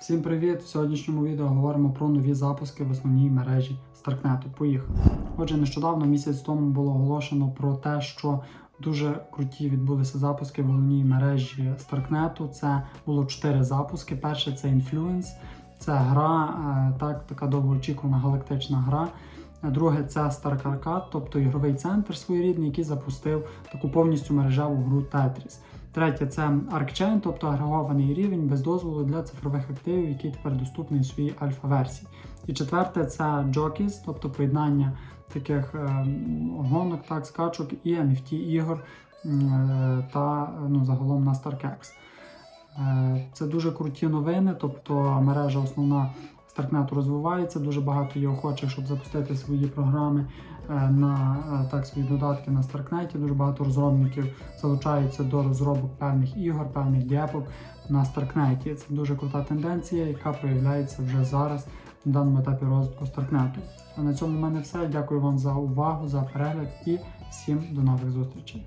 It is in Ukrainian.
Всім привіт! В сьогоднішньому відео говоримо про нові запуски в основній мережі Старкнету. Поїхали. Отже, нещодавно місяць тому було оголошено про те, що дуже круті відбулися запуски в головній мережі Старкнету. Це було чотири запуски. Перший це Influence, це гра, е, так, така довгоочікувана галактична гра. Друге це Stark Arcade, тобто ігровий центр своєрідний, який запустив таку повністю мережеву гру Tetris. Третє це ArcChain, тобто агрегований рівень без дозволу для цифрових активів, який тепер доступний у своїй альфа-версії. І четверте це Jockeys, тобто поєднання таких е, гонок, так, скачок і NFT ігор е, та ну, загалом на StarkX. Е, Це дуже круті новини, тобто мережа основна Старкнету розвивається, дуже багато є охочих, щоб запустити свої програми е, на е, так свої додатки на Старкнеті. Дуже багато розробників залучаються до розробок певних ігор, певних дієпок на Старкнеті. Це дуже крута тенденція, яка проявляється вже зараз на даному етапі розвитку Старкнету. А на цьому в мене все. Дякую вам за увагу, за перегляд і всім до нових зустрічей.